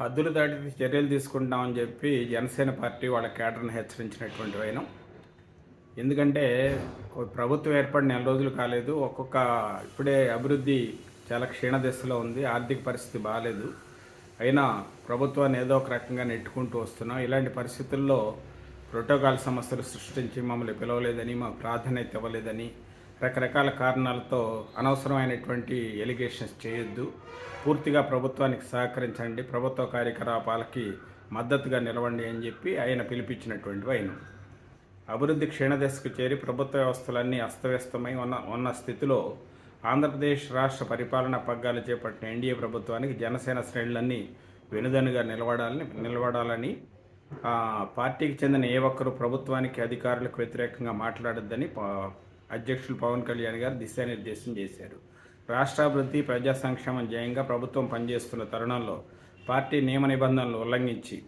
హద్దులు దాటి చర్యలు తీసుకుంటామని చెప్పి జనసేన పార్టీ వాళ్ళ కేడర్ని హెచ్చరించినటువంటి వైనం. ఎందుకంటే ప్రభుత్వం ఏర్పడి నెల రోజులు కాలేదు. ఒక్కొక్క ఇప్పుడే అభివృద్ధి చాలా క్షీణ దశలో ఉంది. ఆర్థిక పరిస్థితి బాగాలేదు అయినా ప్రభుత్వాన్ని ఏదో ఒక రకంగా నెట్టుకుంటూ వస్తున్నాం. ఇలాంటి పరిస్థితుల్లో ప్రోటోకాల్ సమస్యలు సృష్టించి మమ్మల్ని పిలవలేదని మా ప్రాధాన్యత ఇవ్వలేదని రకరకాల కారణాలతో అనవసరమైనటువంటి ఎలిగేషన్స్ చేయొద్దు. పూర్తిగా ప్రభుత్వానికి సహకరించండి. ప్రభుత్వ కార్యకలాపాలకి మద్దతుగా నిలవండి అని చెప్పి ఆయన పిలిపించినటువంటి ఆయన అభివృద్ధి క్షీణదశకు చేరి ప్రభుత్వ వ్యవస్థలన్నీ అస్తవ్యస్తమై ఉన్న ఉన్న స్థితిలో ఆంధ్రప్రదేశ్ రాష్ట్ర పరిపాలన పగ్గాలు చేపట్టిన ఎన్డీఏ ప్రభుత్వానికి జనసేన శ్రేణులన్నీ వెనుదనుగా నిలబడాలని నిలబడాలని పార్టీకి చెందిన ఏ ఒక్కరూ ప్రభుత్వానికి అధికారులకు వ్యతిరేకంగా మాట్లాడొద్దని అధ్యక్షులు పవన్ కళ్యాణ్ గారు దిశానిర్దేశం చేశారు. రాష్ట్రాభివృద్ధి ప్రజా సంక్షేమం జయంగా ప్రభుత్వం పనిచేస్తున్న తరుణంలో పార్టీ నియమ నిబంధనలు ఉల్లంఘించి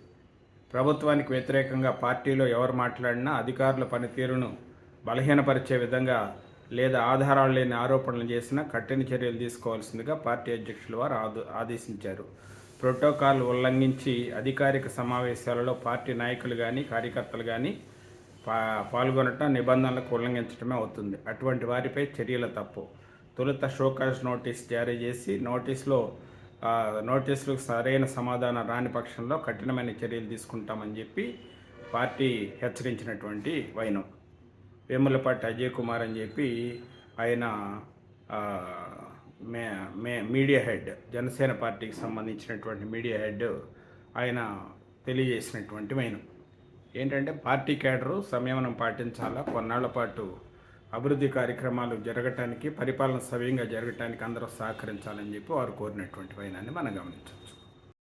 ప్రభుత్వానికి వ్యతిరేకంగా పార్టీలో ఎవరు మాట్లాడినా అధికారుల పనితీరును బలహీనపరిచే విధంగా లేదా ఆధారాలు లేని ఆరోపణలు చేసినా కఠిన చర్యలు తీసుకోవాల్సిందిగా పార్టీ అధ్యక్షుల వారు ఆదు- ఆదేశించారు. ప్రోటోకాల్ ఉల్లంఘించి అధికారిక సమావేశాలలో పార్టీ నాయకులు కానీ కార్యకర్తలు కానీ పా పాల్గొనటం నిబంధనలకు ఉల్లంఘించడమే అవుతుంది. అటువంటి వారిపై చర్యల తప్పు. తొలుత షోకాజ్ నోటీస్ జారీ చేసి నోటీస్లో నోటీసులకు సరైన సమాధానం రాని పక్షంలో కఠినమైన చర్యలు తీసుకుంటామని చెప్పి పార్టీ హెచ్చరించినటువంటి వైనం. వేములపాటి అజయ్ కుమార్ అని చెప్పి ఆయన మే మే మీడియా హెడ్ జనసేన పార్టీకి సంబంధించినటువంటి మీడియా హెడ్ ఆయన తెలియజేసినటువంటి వైనం. ఏంటంటే పార్టీ కేడరు సంయమనం పాటించాలా? కొన్నాళ్ళ పాటు అభివృద్ధి కార్యక్రమాలు జరగటానికి పరిపాలన సవ్యంగా జరగటానికి అందరూ సహకరించాలని చెప్పి వారు కోరినటువంటి పైనాన్ని మనం గమనించవచ్చు.